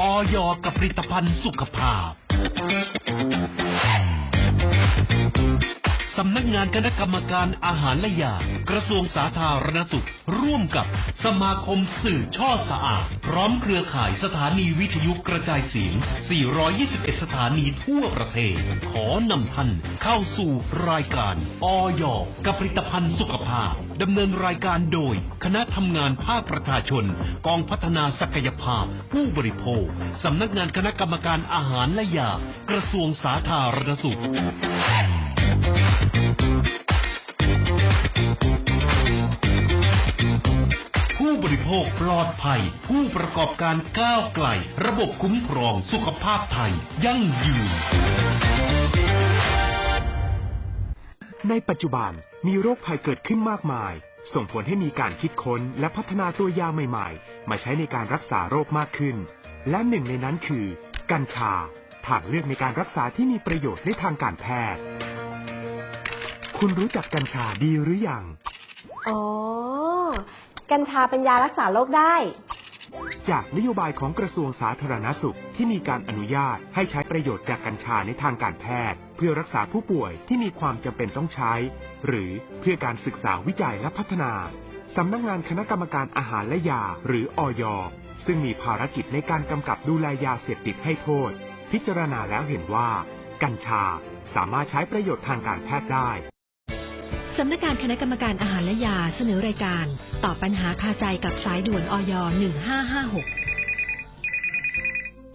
ออยกับผลิตภัณฑ์สุขภาพ สำนักงานคณะกรรมการอาหารและยา กระทรวงสาธารณสุข ร่วมกับสมาคมสื่อช่อสะอาด พร้อมเครือข่ายสถานีวิทยุกระจายเสียง 421 สถานีทั่วประเทศ ขอนำท่านเข้าสู่รายการออยกับผลิตภัณฑ์สุขภาพดำเนินรายการโดย คณะทำงานภาคประชาชน กองพัฒนาศักยภาพ ผู้บริโภคสำนักงานคณะกรรมการอาหารและยา กระทรวงสาธารณสุข ผู้บริโภคปลอดภัย ผู้ประกอบการก้าวไกล ระบบคุ้มครองสุขภาพไทย ยั่งยืน ในปัจจุบันมีโรคภัยเกิดขึ้นมากมาย ส่งผลให้มีการคิดค้นและพัฒนาตัวยาใหม่ ๆ มาใช้ในการรักษาโรคมากขึ้น และหนึ่งในนั้นคือ กัญชา ทางเลือกในการรักษาที่มีประโยชน์ในทางการแพทย์ คุณรู้จักกัญชาดีหรือยัง อ๋อ กัญชาเป็นยารักษาโรคได้ จากนโยบายของกระทรวงสาธารณสุขที่มีการอนุญาตให้ใช้ประโยชน์จากกัญชาในทางการแพทย์ เพื่อรักษาผู้ป่วยที่มีความจำเป็นต้องใช้ หรือเพื่อการศึกษาวิจัยและพัฒนาสำนักงานคณะกรรมการอาหารและยาหรืออยซึ่งมีภารกิจในการกำกับดูแลยาเสพติดให้โทษ พิจารณาแล้วเห็นว่า กัญชาสามารถใช้ประโยชน์ทางการแพทย์ได้ สำนักงานคณะกรรมการอาหารและยาเสนอรายการ ตอบปัญหาคาใจกับสายด่วนออย1556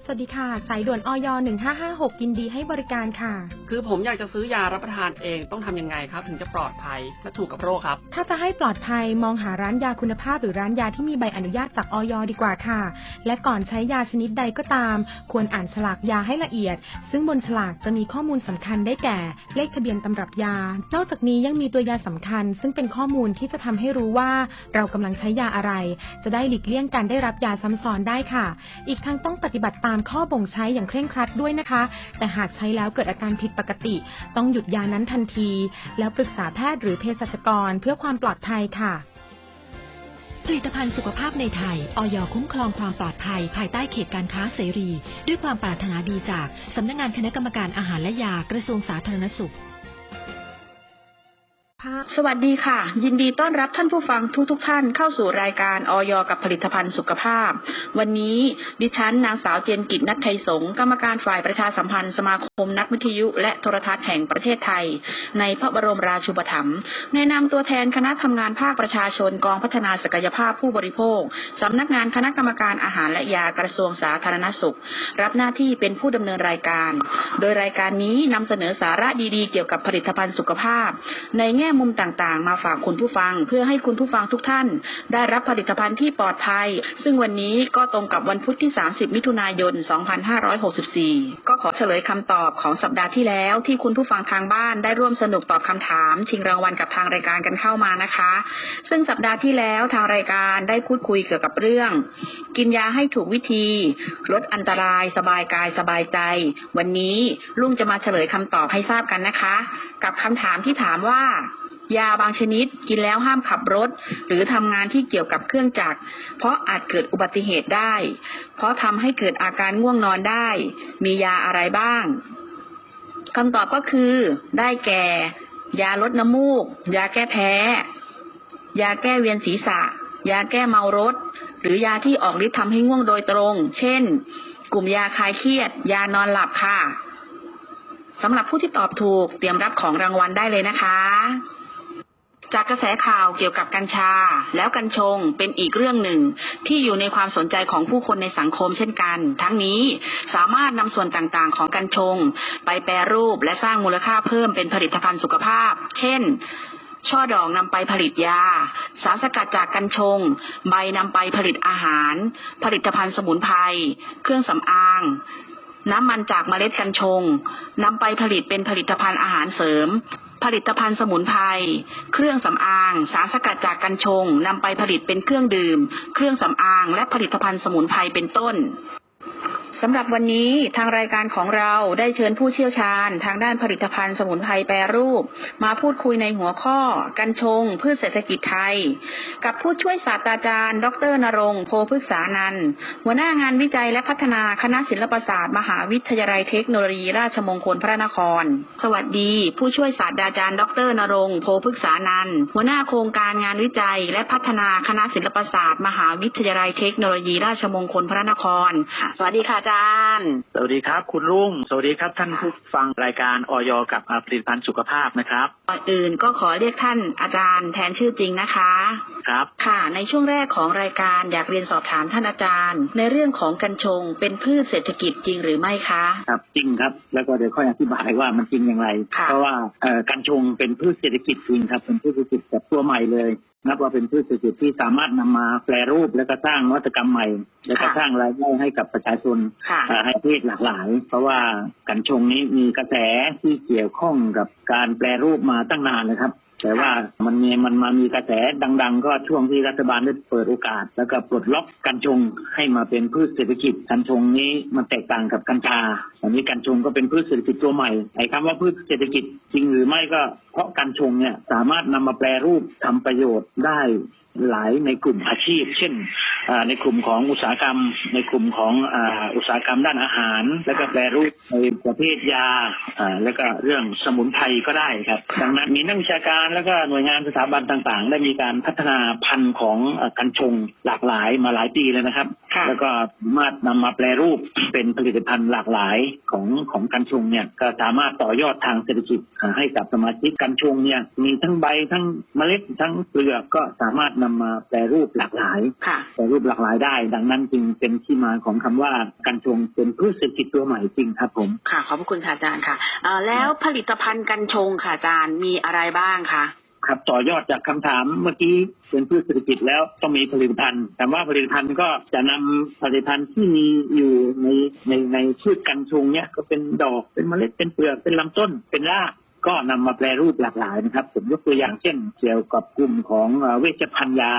สวัสดีค่ะ สายด่วนออย1556ยินดีให้บริการค่ะ คือผมอยากจะซื้อยารับประทานเองต้องทำยังไงครับ ถึงจะปลอดภัยและถูกกับโรคครับ ถ้าจะให้ปลอดภัยมองหาร้านยาคุณภาพหรือร้านยาที่มีใบอนุญาตจากออยดีกว่าค่ะ และก่อนใช้ยาชนิดใดก็ตาม ควรอ่านฉลากยาให้ละเอียด ซึ่งบนฉลากจะมีข้อมูลสำคัญได้แก่ เลขทะเบียนตำรับยา นอกจากนี้ยังมีตัวยาสำคัญ ซึ่งเป็นข้อมูลที่จะทำให้รู้ว่า เรากำลังใช้ยาอะไร จะได้หลีกเลี่ยงการได้รับยาซ้ำซ้อนได้ค่ะ อีกทั้งต้องปฏิบัติตามข้อบ่งใช้อย่างเคร่งครัดด้วยนะคะ แต่หากใช้แล้วเกิดอาการผิดปกติ ต้องหยุดยานั้นทันที แล้วปรึกษาแพทย์หรือเภสัชกรเพื่อความปลอดภัยค่ะผลิตภัณฑ์สุขภาพในไทย ออยคุ้มครองความปลอดภัย ภายใต้เขตการค้าเสรี ด้วยความปรารถนาดีจาก สำนักงานคณะกรรมการอาหารและยากระทรวงสาธารณสุข สวัสดีค่ะ ยินดีต้อนรับท่านผู้ฟังทุกทุกๆท่านเข้าสู่รายการออยกับผลิตภัณฑ์สุขภาพ วันนี้ดิฉันนางสาวเจียนกิจนัทไทยสงกรรมการฝ่ายประชาสัมพันธ์สมาคมนักวิทยุ และโทรทัศน์แห่งประเทศไทย ในพระบรมราชูปถัมภ์แนะนำตัวแทนคณะทำงานภาคประชาชนกองพัฒนาศักยภาพผู้บริโภคสำนักงานคณะกรรมการอาหารและยากระทรวงสาธารณสุข รับหน้าที่เป็นผู้ดำเนินรายการ โดยรายการนี้นำเสนอสาระดีๆ เกี่ยวกับผลิตภัณฑ์สุขภาพ ในแง่มุมต่างๆ มาฝากคุณผู้ฟัง เพื่อให้คุณผู้ฟังทุกท่าน ได้รับผลิตภัณฑ์ที่ปลอดภัย ซึ่งวันนี้ก็ตรงกับวันพุธที่ 30 มิถุนายน 2564 ก็ขอเฉลยคำตอบของสัปดาห์ที่แล้ว ที่คุณผู้ฟังทางบ้านได้ร่วมสนุกตอบคำถาม ชิงรางวัลกับทางรายการกันเข้ามานะคะ ซึ่งสัปดาห์ที่แล้วทางรายการได้พูดคุยเกี่ยวกับเรื่อง กินยาให้ถูกวิธี ลดอันตรายสบายกายสบายใจ วันนี้ลุงจะมาเฉลยคำตอบให้ทราบกันนะคะ กับคำถามที่ถามว่า ยาบางชนิดกินแล้วห้ามขับรถ หรือทำงานที่เกี่ยวกับเครื่องจักร เพราะอาจเกิดอุบัติเหตุได้ เพราะทำให้เกิดอาการง่วงนอนได้ มียาอะไรบ้างคำตอบก็คือ ได้แก่ ยาลดน้ำมูก ยาแก้แพ้ ยาแก้เวียนศีรษะ ยาแก้เมารถ หรือยาที่ออกฤทธิ์ทำให้ง่วงโดยตรง เช่น กลุ่มยาคลายเครียด ยานอนหลับค่ะสำหรับผู้ที่ตอบถูกเตรียมรับของรางวัลได้เลยนะคะ จากกระแสข่าวเกี่ยวกับกัญชา แล้วกัญชงเป็นอีกเรื่องหนึ่ง ที่อยู่ในความสนใจของผู้คนในสังคมเช่นกัน ทั้งนี้สามารถนำส่วนต่างๆ ของกัญชง ไปแปรรูปและสร้างมูลค่าเพิ่มเป็นผลิตภัณฑ์สุขภาพ เช่นช่อดอกนำไปผลิตยา สารสกัดจากกัญชง ใบนำไปผลิตอาหาร ผลิตภัณฑ์สมุนไพรเครื่องสำอางน้ำมันจากเมล็ดกัญชงนำไปผลิตเป็นผลิตภัณฑ์อาหารเสริม ผลิตภัณฑ์สมุนไพร เครื่องสำอาง สารสกัดจากกัญชงนำไปผลิตเป็นเครื่องดื่ม เครื่องสำอาง และผลิตภัณฑ์สมุนไพรเป็นต้น สำหรับวันนี้ทางรายการของเราได้เชิญผู้เชี่ยวชาญ ทางด้านผลิตภัณฑ์สมุนไพรแปรรูป มาพูดคุยในหัวข้อ กัญชงพืชเศรษฐกิจไทย กับผู้ช่วยศาสตราจารย์ ดรนรงโพพฤกษานันหัวหน้างานวิจัยและพัฒนาคณะศิลปศาสตร์ มหาวิทยาลัยเทคโนโลยีราชมงคลพระนคร สวัสดี ผู้ช่วยศาสตราจารย์ ดรนรงโพพฤกษานันหัวหน้าโครงการงานวิจัย และพัฒนาคณะศิลปศาสตร์ มหาวิทยาลัยเทคโนโลยีราชมงคลพระนคร สวัสดีค่ะอาจารย์สวัสดีครับ คุณรุ่ง สวัสดีครับ ท่านผู้ฟังรายการออยกับอ่าผลิตภัณฑ์สุขภาพนะครับ ก่อนอื่นก็ขอเรียกท่านอาจารย์แทนชื่อจริงนะคะ ครับ ค่ะ ในช่วงแรกของรายการอยากเรียนสอบถามท่านอาจารย์ ในเรื่องของกัญชง เป็นพืชเศรษฐกิจจริงหรือไม่คะ ครับ จริงครับ แล้วก็เดี๋ยวค่อยอธิบายว่ามันจริงอย่างไรค่ะเพราะว่าเอ่อกัญชงเป็นพืชเศรษฐกิจจริงครับ เป็นพืชเศรษฐกิจแบบตัวใหม่เลย นับว่าเป็นพืชเศรษฐกิจที่สามารถนำมาแปรรูปแล้วก็สร้างนวัตกรรมใหม่ แล้วก็สร้างรายได้ให้กับประชาชนค่ะเอ่อให้ประเทศหลากหลาย เพราะว่ากัญชงนี้มีกระแสที่เกี่ยวข้องกับการแปรรูปมาตั้งนานเลยครับ แต่ว่ามันมีมันมามีกระแสดัง ๆ ก็ช่วงที่รัฐบาลได้เปิดโอกาส แล้วก็ปลดล็อกกัญชงให้มาเป็นพืชเศรษฐกิจกัญชงนี้มันแตกต่างกับกัญชาอันนี้กัญชงก็เป็นพืชเศรษฐกิจตัวใหม่ไอ้คำว่าพืชเศรษฐกิจจริงหรือไม่ก็เพราะกัญชงเนี่ยสามารถนำมาแปรรูปทำประโยชน์ได้ หลายในกลุ่มอาชีพ เช่นอ่าในกลุ่มของอุตสาหกรรม ในกลุ่มของอ่าอุตสาหกรรมด้านอาหาร แล้วก็แปรรูปในประเภทยาอ่าแล้วก็เรื่องสมุนไพรก็ได้ครับดังนั้นมีนักวิชาการแล้วก็หน่วยงานสถาบันต่างๆ ได้มีการพัฒนาพันธุ์ของเอ่อกัญชงหลากหลายมาหลายปีแล้วนะครับค่ะแล้วก็สามารถนำมาแปรรูปเป็นผลิตภัณฑ์หลากหลายของของกัญชงเนี่ยก็สามารถต่อยอดทางเศรษฐกิจอ่าให้กับสมาชิกกัญชงเนี่ยมีทั้งใบทั้งเมล็ดทั้งเปลือกก็สามารถนำมาแปรรูปหลากหลายค่ะแปรรูปหลากหลายได้ ดังนั้นจึงเป็นที่มาของคำว่ากัญชงเป็นพืชเศรษฐกิจตัวใหม่จริงครับผมค่ะขอบพระคุณค่ะอาจารย์ค่ะเอ่อแล้วผลิตภัณฑ์กัญชงค่ะอาจารย์มีอะไรบ้างคะครับต่อยอดจากคำถามเมื่อกี้เป็นพืชเศรษฐกิจแล้วต้องมีผลิตภัณฑ์ แต่ว่าผลิตภัณฑ์ก็จะนำผลิตภัณฑ์ที่มีอยู่ในในในพืชกัญชงเนี่ยก็เป็นดอกเป็นเมล็ดเป็นเปลือกเป็นลำต้นเป็นราก ก็นำมาแปรรูปหลากหลายนะครับ ผมยกตัวอย่างเช่นเกี่ยวกับกลุ่มของเอ่อเวชภัณฑ์ยา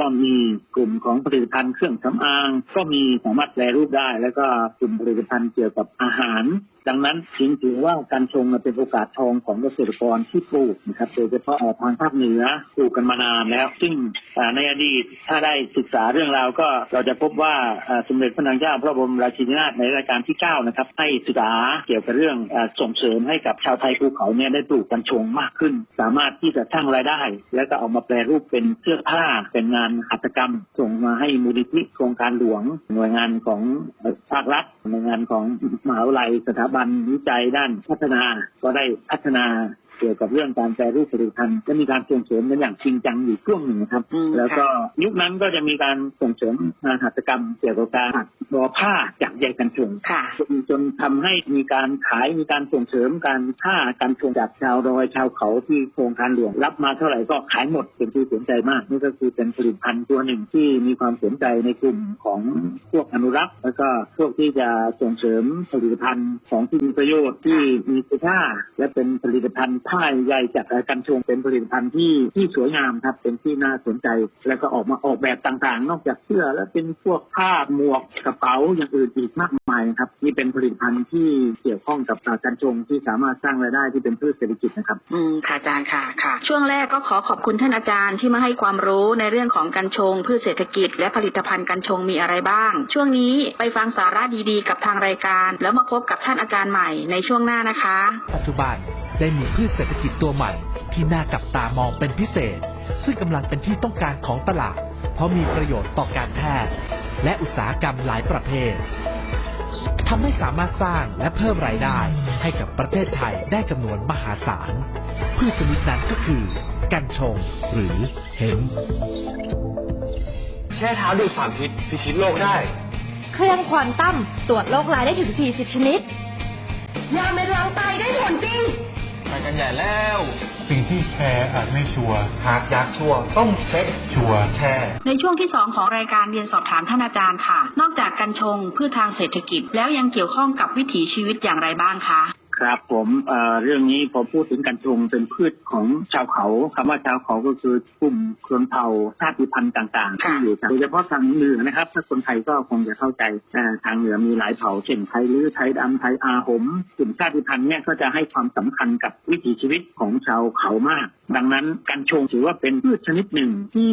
ก็มีกลุ่มของผลิตภัณฑ์เครื่องสำอาง ก็มีสามารถแปรรูปได้ แล้วก็กลุ่มผลิตภัณฑ์เกี่ยวกับอาหาร ดังนั้นจึงถือว่าการชงเป็นโอกาสทองของเกษตรกรที่ปลูกนะครับโดยเฉพาะทางภาคเหนือปลูกกันมานานแล้ว ซึ่งในอดีตถ้าได้ศึกษาเรื่องราวก็เราจะพบว่าสมเด็จพระนางเจ้าพระบรมราชินีนาถในรายการที่เก้านะครับ ให้ศึกษาเกี่ยวกับเรื่องส่งเสริมให้กับชาวไทยภูเขาเนี่ยได้ปลูกกัญชงมากขึ้น สามารถที่จะสร้างรายได้ แล้วก็เอามาแปรรูปเป็นเสื้อผ้าเป็นงานหัตถกรรม ส่งมาให้มูลนิธิโครงการหลวง หน่วยงานของภาครัฐหน่วยงานของมหาวิทยาลัยสถาบันวิจัยด้านพัฒนา ก็ได้พัฒนา เกี่ยวกับเรื่องการแปรรูปผลิตภัณฑ์และมีการส่งเสริมกันอย่างจริงจังอยู่ช่วงหนึ่งนะครับอืมแล้วก็ยุคนั้นก็จะมีการส่งเสริมงานหัตถกรรม เกี่ยวกับการถักทอผ้าจากใยกัญชงค่ะจนจนทำให้มีการขายมีการส่งเสริมการฆ่าการชงจากชาวดอยชาวเขาที่โครงการหลวงรับมาเท่าไหร่ก็ขายหมดเป็นที่สนใจมากนี่ก็คือเป็นผลิตภัณฑ์ตัวหนึ่งที่มีความสนใจในกลุ่มของพวกอนุรักษ์ แล้วก็พวกที่จะส่งเสริมผลิตภัณฑ์ของที่มีประโยชน์ที่มีคุณค่าและเป็นผลิตภัณฑ์ผ้าใยจากกัญชงเป็นผลิตภัณฑ์ที่ที่สวยงามครับ เป็นที่น่าสนใจ แล้วก็ออกมาออกแบบต่างๆ นอกจากเสื้อแล้วเป็นพวกผ้าหมวกกระเป๋าอย่างอื่นอีกมากมายครับนี่เป็นผลิตภัณฑ์ที่เกี่ยวข้องกับอ่ากัญชงที่สามารถสร้างรายได้ที่เป็นพืชเศรษฐกิจนะครับ อืมค่ะอาจารย์ค่ะค่ะ ช่วงแรกก็ขอขอบคุณท่านอาจารย์ที่มาให้ความรู้ในเรื่องของกัญชงพืชเศรษฐกิจ และผลิตภัณฑ์กัญชงมีอะไรบ้าง ช่วงนี้ไปฟังสาระดีๆ กับทางรายการ แล้วมาพบกับท่านอาจารย์ใหม่ในช่วงหน้านะคะ ปัจจุบัน ได้มีพืชเศรษฐกิจตัวใหม่ ที่น่าจับตามองเป็นพิเศษ ซึ่งกำลังเป็นที่ต้องการของตลาด เพราะมีประโยชน์ต่อการแพทย์ และอุตสาหกรรมหลายประเภททำให้สามารถสร้างและเพิ่มรายได้ให้กับประเทศไทยได้จำนวนมหาศาล พืชชนิดนั้นก็คือ กัญชงหรือเฮมป์แช่เท้าดูดสารพิษพิชิตโลกได้ เครื่องควอนตัมตรวจโรคร้ายได้ถึง 40 ชนิด ยาเม็ดล้างไตได้ผลจริง ไปกันใหญ่แล้ว สิ่งที่แชร์อาจไม่ชัวร์หากอยากชัวร์ต้องเช็คชัวร์แชร์ ในช่วงที่สองของรายการเรียนสอบถามท่านอาจารย์ค่ะ นอกจากกัญชงพืชทางเศรษฐกิจ แล้วยังเกี่ยวข้องกับวิถีชีวิตอย่างไรบ้างคะ ครับผมเอ่อเรื่องนี้พอพูดถึงกัญชงเป็นพืชของชาวเขาคำว่าชาวเขาก็คือกลุ่มชนเผ่าชาติพันธุ์ต่างๆที่อยู่ทางโดยเฉพาะทางเหนือนะครับ ถ้าคนไทยก็คงจะเข้าใจเอ่อทางเหนือมีหลายเผ่าเช่นไทยลื้อไทยดำไทยอาหมกลุ่มชาติพันธุ์เนี่ยก็จะให้ความสำคัญกับวิถีชีวิตของชาวเขามาก ดังนั้นกัญชงถือว่าเป็นพืชชนิดหนึ่งที่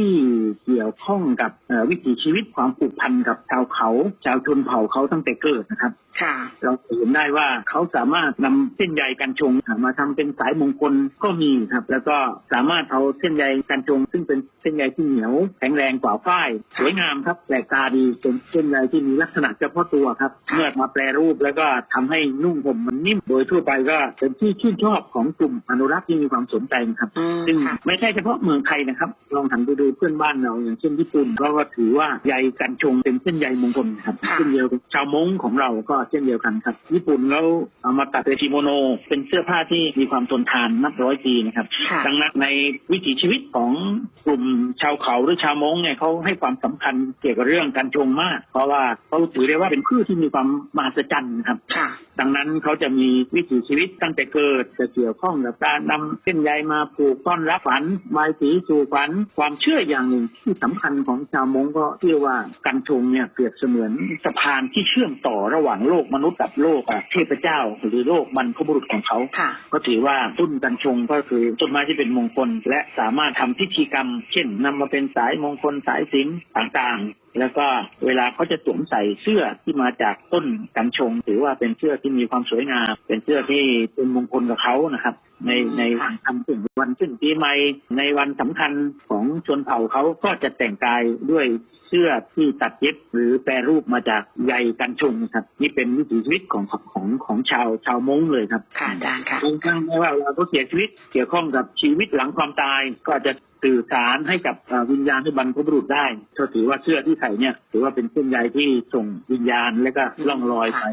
เกี่ยวข้องกับเอ่อวิถีชีวิตความผูกพันกับชาวเขาชาวชนเผ่าเขาตั้งแต่เกิดนะครับค่ะเราเห็นได้ว่าเขาสามารถนำเส้นใยกันชงมาทำเป็นสายมงคลก็มีครับ แล้วก็สามารถเอาเส้นใยกันชง ซึ่งเป็นเส้นใยที่เหนียวแข็งแรงกว่าฝ้ายสวยงามครับแปลกตาดีเป็นเส้นใยที่มีลักษณะเฉพาะตัวครับ เมื่อมาแปรรูปแล้วก็ทำให้นุ่งห่มมันนิ่มโดยทั่วไปก็เป็นที่ชื่นชอบของกลุ่มอนุรักษ์ที่มีความสนใจครับซึ่งไม่ใช่เฉพาะเมืองไทยนะครับ ลองหันไปดูเพื่อนบ้านเราอย่างเช่นญี่ปุ่นเราก็ถือว่าใยกันชงเป็นเส้นใยมงคลครับเช่นเดียวกับชาวมงของเราก็เช่นเดียวกันครับ ญี่ปุ่นเขาเอามาตัดเป็นกิโมโน เป็นเสื้อผ้าที่มีความทนทานนับร้อยปีนะครับดังนั้นในวิถีชีวิตของกลุ่มชาวเขาหรือชาวมงเนี่ยเขาให้ความสำคัญเกี่ยวกับเรื่องการชงมาก เพราะว่าเขาถือได้ว่าเป็นพืชที่มีความมหัศจรรย์ครับ ดังนั้นเขาจะมีวิถีชีวิตตั้งแต่เกิดจะเกี่ยวข้องกับการนำเส้นใยมาผูกต้อนรับฝันบายสีสู่ฝัน ความเชื่ออย่างหนึ่งที่สำคัญของชาวมงก็เชื่อว่ากันชงเนี่ยเปรียบเสมือนสะพานที่เชื่อมต่อระหว่างโลกมนุษย์กับโลกเทพเจ้า หรือโลกบรรพบุรุษของเขาก็ถือว่าต้นกันชงก็คือต้นไม้ที่เป็นมงคล และสามารถทำพิธีกรรม เช่นนำมาเป็นสายมงคลสายสิญจนต่างๆ แล้วก็เวลาเขาจะสวมใส่เสื้อที่มาจากต้นกันชง ถือว่าเป็นเสื้อที่มีความสวยงาม เป็นเสื้อที่เป็นมงคลกับเขานะครับ ในในวันทำถึงวันขึ้นปีใหม่ในวันสำคัญของชนเผ่าเขาก็จะแต่งกายด้วยเสื้อที่ตัดเย็บหรือแปรรูปมาจากใยกันชงนะครับนี่เป็นวิถีชีวิตของของของชาวชาวมงเลยครับค่ะอาจารย์ค่ะบางครั้งไม่ว่าเราก็เสียชีวิตเกี่ยวข้องกับชีวิตหลังความตาย ก็จะ สื่อสารให้กับเอ่อวิญญาณให้บรรพบุรุษได้ก็ถือว่าเสื้อที่ใส่เนี่ย ถือว่าเป็นเส้นใยที่ส่งวิญญาณและก็ล่องลอยไป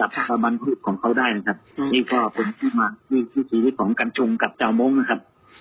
กับบรรพบุรุษของเขาได้นะครับ นี่ก็เป็นที่มาที่ที่ชีวิตของกันชงกับชาวมงนะครับ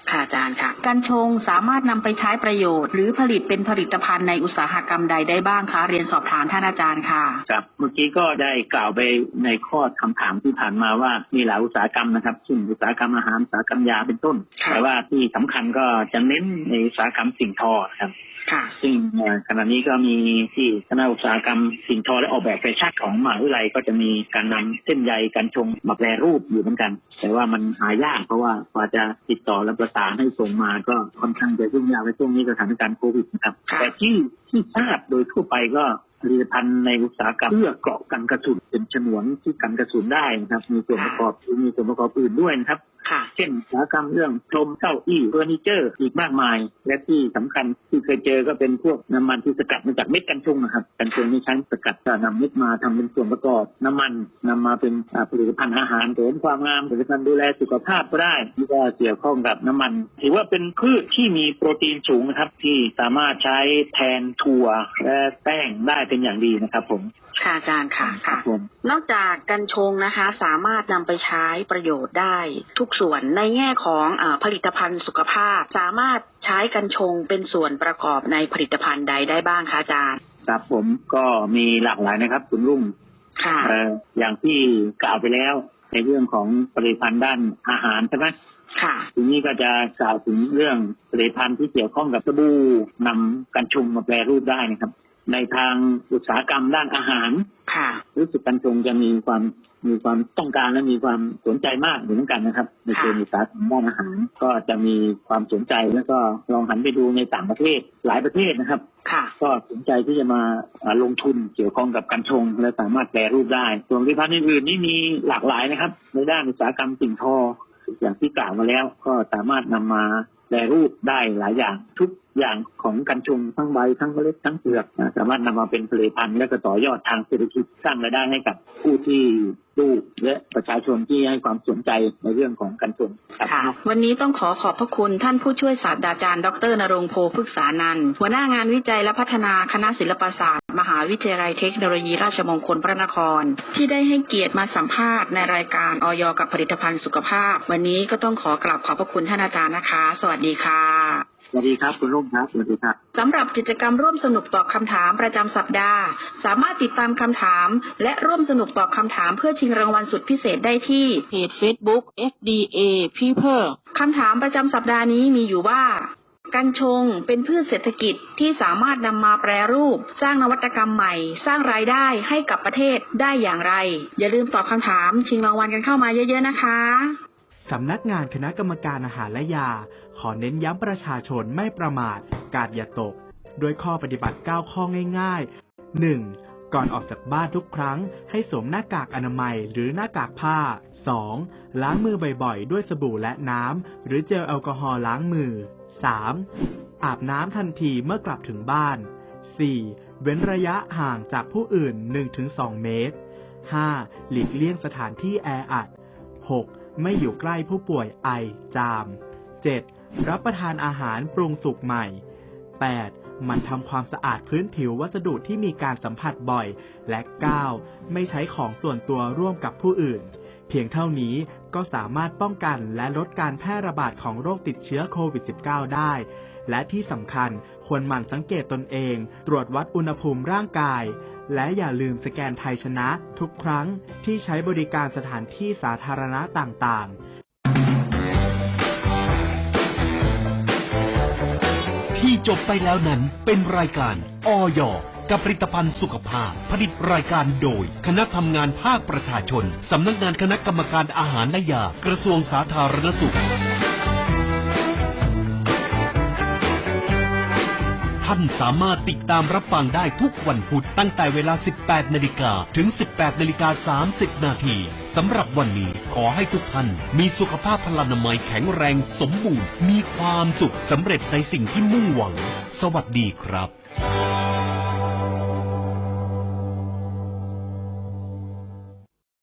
ค่ะอาจารย์ค่ะ กัญชงสามารถนำไปใช้ประโยชน์ หรือผลิตเป็นผลิตภัณฑ์ในอุตสาหกรรมใดได้บ้างคะเรียนสอบถามท่านอาจารย์ค่ะครับเมื่อกี้ก็ได้กล่าวไปในข้อคำถามที่ผ่านมาว่ามีหลายอุตสาหกรรมนะครับเช่นอุตสาหกรรมอาหารอุตสาหกรรมยาเป็นต้น แต่ว่าที่สำคัญก็จะเน้นในอุตสาหกรรมสิ่งทอครับค่ะ ซึ่งเอ่อขณะนี้ก็มีที่คณะอุตสาหกรรมสิ่งทอและออกแบบแฟชั่นของมหาวิทยาลัยก็จะมีการนำเส้นใยการชงมาแปรรูปอยู่เหมือนกัน แต่ว่ามันหายากเพราะว่ากว่าจะติดต่อและประสานให้ส่งมาก็ค่อนข้างจะยุ่งยากในช่วงนี้สถานการณ์โควิดนะครับแต่ที่ที่ทราบโดยทั่วไปก็ ผลิตภัณฑ์ในอุตสาหกรรมเพื่อเกราะกันกระสุนเป็นฉนวนที่กันกระสุนได้นะครับ มีส่วนประกอบมีส่วนประกอบอื่นด้วยนะครับค่ะเช่นอุตสาหกรรมเรื่องพรมเก้าอี้เฟอร์นิเจอร์อีกมากมาย และที่สำคัญที่เคยเจอก็เป็นพวกน้ำมันที่สกัดมาจากเม็ดกัญชงนะครับกัญชงนี่ใช้สกัดจะนำเม็ดมาทำเป็นส่วนประกอบน้ำมันนำมาเป็นอ่าผลิตภัณฑ์อาหารเสริมความงามผลิตภัณฑ์ดูแลสุขภาพก็ได้ที่ก็เกี่ยวข้องกับน้ำมันถือว่าเป็นพืชที่มีโปรตีนสูงนะครับที่สามารถใช้แทนถั่วและแป้งได้เป็นอย่างดีนะครับ ผม ค่ะอาจารย์ค่ะครัค่ะบผมนอกจากกัญชงนะคะ สามารถนำไปใช้ประโยชน์ได้ทุกส่วนในแง่ของอาผลิตภัณฑ์สุขภาพ สามารถใช้กัญชงเป็นส่วนประกอบในผลิตภัณฑ์ใดได้บ้างคะอาจารย์ครับผมก็มีหลากหลายนะครับ คุณรุ่งค่ะเอ่ออย่างที่กล่าวไปแล้ว ในเรื่องของผลิตภัณฑ์ด้านอาหารใช่ไหมค่ะทีนี้ก็จะกล่าวถึงเรื่องผลิตภัณฑ์ที่เกี่ยวข้องกับสบู่นำกัญชงมาแปรรูปได้นะครับ ในทางอุตสาหกรรมด้านอาหาร ค่ะ รู้สึกกัญชงจะมีความมีความต้องการและมีความสนใจมากเหมือนกันนะครับ ในเชิงอุตสาหกรรมด้านอาหาร ก็จะมีความสนใจแล้วก็ลองหันไปดูในต่างประเทศหลายประเทศนะครับ ค่ะ ก็สนใจที่จะมาอ่าลงทุนเกี่ยวข้องกับกัญชง และสามารถแปรรูปได้ ส่วนผลิตภัณฑ์อื่นๆนี่มีหลากหลายนะครับ ในด้านอุตสาหกรรมสิ่งทออย่างที่กล่าวมาแล้วก็สามารถนำมา แปรรูปได้หลายอย่างทุกอย่างของกัญชงทั้งใบทั้งเมล็ดทั้งเปลือกสามารถนำมาเป็นผลิตภัณฑ์และก็ต่อยอดทางเศรษฐกิจสร้างรายได้ให้กับผู้ที่ดูและประชาชนที่ให้ความสนใจในเรื่องของกัญชงค่ะวันนี้ต้องขอขอบพระคุณท่านผู้ช่วยศาสตราจารย์ ดรนรงโพพฤกษานันท์หัวหน้างานวิจัยและพัฒนาคณะศิลปศาสตร์ มหาวิทยาลัยเทคโนโลยีราชมงคลพระนคร ที่ได้ให้เกียรติมาสัมภาษณ์ในรายการออยกับผลิตภัณฑ์สุขภาพ วันนี้ก็ต้องขอกราบขอบพระคุณท่านอาจารย์นะคะ สวัสดีค่ะสวัสดีครับ คุณรุ่งครับสวัสดีครับสำหรับกิจกรรมร่วมสนุกตอบคำถามประจำสัปดาห์ สามารถติดตามคำถาม และร่วมสนุกตอบคำถามเพื่อชิงรางวัลสุดพิเศษได้ที่เพจ Facebook FDA People คำถามประจำสัปดาห์นี้มีอยู่ว่า กัญชงเป็นพืชเศรษฐกิจที่สามารถนำมาแปรรูป สร้างนวัตกรรมใหม่ สร้างรายได้ให้กับประเทศได้อย่างไร อย่าลืมตอบคำถามชิงรางวัลกันเข้ามาเยอะๆนะคะสำนักงานคณะกรรมการอาหารและยา ขอเน้นย้ำประชาชนไม่ประมาท กาดอย่าตกโดยข้อปฏิบัติ 9 ข้อง่ายๆ 1. ก่อนออกจากบ้านทุกครั้ง ให้สวมหน้ากากอนามัยหรือหน้ากากผ้า 2. ล้างมือบ่อยๆ ด้วยสบู่และน้ำหรือเจลแอลกอฮอล์ล้างมือ 3. อาบน้ำทันทีเมื่อกลับถึงบ้าน 4. เว้นระยะห่างจากผู้อื่น 1-2 เมตร 5. หลีกเลี่ยงสถานที่แออัด 6. ไม่อยู่ใกล้ผู้ป่วยไอจาม 7. รับประทานอาหารปรุงสุกใหม่ 8. มันทำความสะอาดพื้นผิววัสดุที่มีการสัมผัสบ่อย และ 9. ไม่ใช้ของส่วนตัวร่วมกับผู้อื่น เพียงเท่านี้ก็สามารถป้องกันและลดการแพร่ระบาดของโรคติดเชื้อโควิด -19 ได้ และที่สำคัญควรหมั่นสังเกตตนเอง ตรวจวัดอุณหภูมิร่างกาย และอย่าลืมสแกนไทยชนะ ทุกครั้งที่ใช้บริการสถานที่สาธารณะต่างๆ ที่จบไปแล้วนั้นเป็นรายการออย กับผลิตภัณฑ์สุขภาพ ผลิตรายการโดย คณะทำงานภาคประชาชน สำนักงานคณะกรรมการอาหารและยา กระทรวงสาธารณสุข ท่านสามารถติดตามรับฟังได้ทุกวันพุธตั้งแต่เวลา 18 นาฬิกาถึง 18 นาฬิกา 30 นาทีสำหรับวันนี้ขอให้ทุกท่าน มีสุขภาพพลานามัยแข็งแรงสมบูรณ์ มีความสุขสำเร็จในสิ่งที่มุ่งหวัง สวัสดีครับ